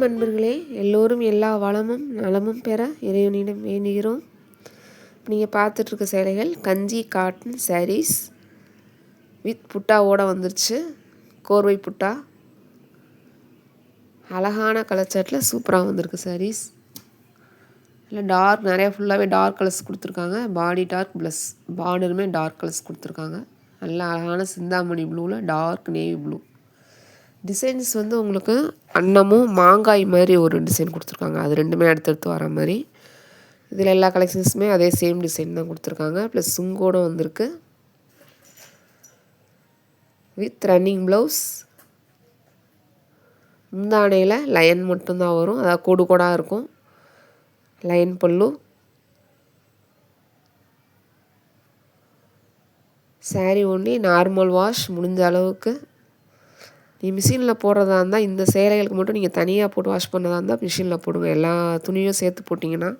வணக்கம் அன்பர்களே எல்லோரும் எல்லா வளமும் நலமும் பெற இறைவனிடம் வேண்டுகிறோம். நீங்கள் பார்த்துட்ருக்க சேலைகள் கஞ்சி காட்டன் சாரீஸ் வித் புட்டாவோடு வந்துருச்சு. கோர்வை புட்டா. அழகான கலர் சூப்பராக வந்திருக்கு சாரீஸ் இல்லை டார்க் நிறையா ஃபுல்லாகவே டார்க் கலர்ஸ் கொடுத்துருக்காங்க. பாடி டார்க் ப்ளஸ் பார்டருமே டார்க் கலர்ஸ் கொடுத்துருக்காங்க. நல்லா அழகான சிந்தாமணி ப்ளூவில் டார்க் நேவி ப்ளூ டிசைன்ஸ் வந்து உங்களுக்கு அன்னமும் மாங்காய் மாதிரி ஒரு டிசைன் கொடுத்துருக்காங்க. அது ரெண்டுமே அடுத்தடுத்து வர மாதிரி. இதில் எல்லா கலெக்ஷன்ஸுமே அதே சேம் டிசைன் தான் கொடுத்துருக்காங்க. ப்ளஸ் சுங்கோட வந்திருக்கு. வித் ரன்னிங் ப்ளவுஸ் முந்தானையில் லயன் மட்டும்தான் வரும். அதாவது கூடு கூடாக இருக்கும். லயன் பல்லு. சாரி ஒன்றி நார்மல் வாஷ் முடிஞ்ச அளவுக்கு. நீ மிஷினில் போடுறதா இருந்தால் இந்த சேலைகளுக்கு மட்டும் நீங்கள் தனியாக போட்டு வாஷ் பண்ணதா இருந்தால் மிஷினில் போடுங்க. எல்லா துணியும் சேர்த்து போட்டிங்கன்னா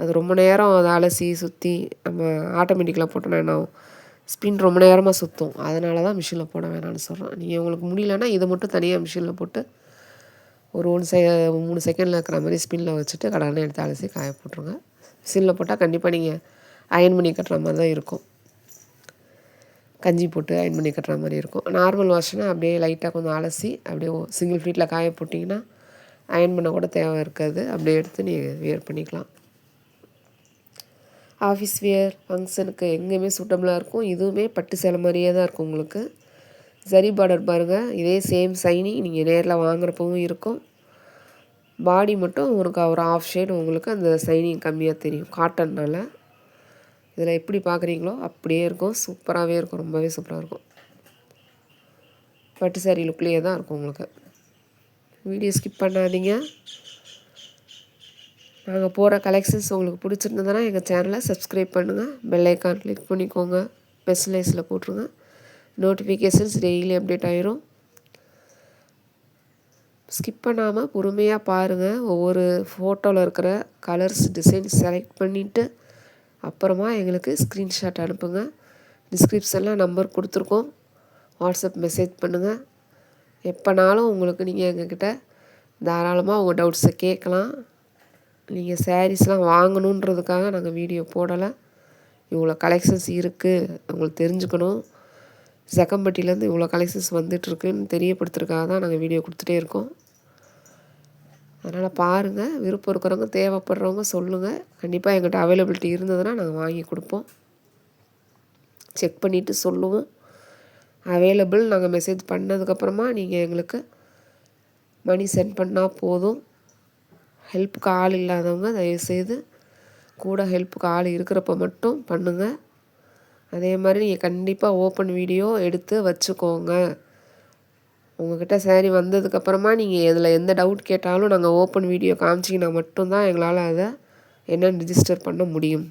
அது ரொம்ப நேரம் அதை அலசி சுற்றி நம்ம ஆட்டோமேட்டிக்கில் போட்டோன்னா என்ன ஸ்பின் ரொம்ப நேரமாக சுற்றும் அதனால தான் மிஷினில் போட வேணாம்னு சொல்கிறேன் நீங்கள் உங்களுக்கு முடியலன்னா இதை மட்டும் தனியாக மிஷினில் போட்டு ஒரு ஒன்று செ மூணு செகண்டில் இருக்கிற மாதிரி ஸ்பின்னில் வச்சுட்டு கடனை எடுத்து அலசி காய போட்டுருங்க. மிஷினில் போட்டால் கண்டிப்பாக நீங்கள் அயன் பண்ணி கட்டுற மாதிரி தான் இருக்கும். கஞ்சி போட்டு அயன் பண்ணி கட்டுற மாதிரி இருக்கும். நார்மல் வாஷ்னால் அப்படியே லைட்டாக கொஞ்சம் அலசி அப்படியே சிங்கிள் ஃபீட்டில் காய போட்டிங்கன்னா அயன் பண்ண கூட தேவை இருக்காது. அப்படியே எடுத்து நீங்கள் வியர் பண்ணிக்கலாம். ஆஃபீஸ் வியர் ஃபங்க்ஷனுக்கு எங்கேயுமே சூட்டபுளாக இருக்கும். இதுவுமே பட்டு சேலை மாதிரியே தான் இருக்கும் உங்களுக்கு. சரி பார்டர் பாருங்கள் இதே சேம் சைனிங் நீங்கள் நேரில் வாங்குறப்பவும் இருக்கும். பாடி மட்டும் உங்களுக்கு ஒரு ஆஃப் ஷேட் உங்களுக்கு அந்த சைனிங் கம்மியாக தெரியும். காட்டன்னால் இதில் எப்படி பார்க்குறீங்களோ அப்படியே இருக்கும். சூப்பராகவே இருக்கும். ரொம்பவே சூப்பராக இருக்கும். பட்டு சாரி லுக்லேயே தான் இருக்கும் உங்களுக்கு. வீடியோ ஸ்கிப் பண்ணாதீங்க. நாங்கள் போகிற கலெக்ஷன்ஸ் உங்களுக்கு பிடிச்சிருந்ததுன்னா எங்கள் சேனலை சப்ஸ்கிரைப் பண்ணுங்கள் பெல்லைக்கான் கிளிக் பண்ணிக்கோங்க. பெஸ்லைஸில் போட்டுருங்க. நோட்டிஃபிகேஷன்ஸ் டெய்லி அப்டேட் ஆயிரும். ஸ்கிப் பண்ணாமல் பொறுமையாக பாருங்கள் ஒவ்வொரு ஃபோட்டோவில் இருக்கிற கலர்ஸ் டிசைன் செலக்ட் பண்ணிவிட்டு அப்புறமா எங்களுக்கு ஸ்க்ரீன்ஷாட் அனுப்புங்க. டிஸ்கிரிப்ஷனில் நம்பர் கொடுத்துருக்கோம். வாட்ஸ்அப் மெசேஜ் பண்ணுங்கள் எப்போனாலும் உங்களுக்கு நீங்கள் எங்கக்கிட்ட தாராளமாக உங்கள் டவுட்ஸை கேட்கலாம். நீங்கள் சாரீஸ்லாம் வாங்கணுன்றதுக்காக நாங்கள் வீடியோ போடலை. இவ்வளோ கலெக்ஷன்ஸ் இருக்குது உங்களுக்கு தெரிஞ்சுக்கணும். செக்கம்பட்டியிலேருந்து இவ்வளோ கலெக்ஷன்ஸ் வந்துட்டுருக்குன்னு தெரியப்படுத்துறதுக்காக தான் நாங்கள் வீடியோ கொடுத்துட்டே இருக்கோம். அதனால் பாருங்கள் விருப்பம் இருக்கிறவங்க தேவைப்படுறவங்க சொல்லுங்கள் கண்டிப்பாக எங்கிட்ட அவைலபிலிட்டி இருந்ததுன்னா நாங்கள் வாங்கி கொடுப்போம். செக் பண்ணிவிட்டு சொல்லுவோம். அவைலபிள் நாங்கள் மெசேஜ் பண்ணதுக்கப்புறமா நீங்கள் எங்களுக்கு மணி சென்ட் பண்ணால் போதும். ஹெல்ப்புக்கு ஆள் இல்லாதவங்க தயவுசெய்து கூட ஹெல்ப்புக்கு ஆள் இருக்கிறப்ப மட்டும் பண்ணுங்கள் அதே மாதிரி நீங்கள் கண்டிப்பாக ஓப்பன் வீடியோ எடுத்து வச்சுக்கோங்க. உங்கள்கிட்ட ஸேரீ வந்ததுக்கப்புறமா நீங்கள் இதில் எந்த டவுட் கேட்டாலும் நாங்கள் ஓப்பன் வீடியோ காமிச்சிங்கன்னா மட்டும்தான் எங்களால் அதை என்னென்னு ரிஜிஸ்டர் பண்ண முடியும்.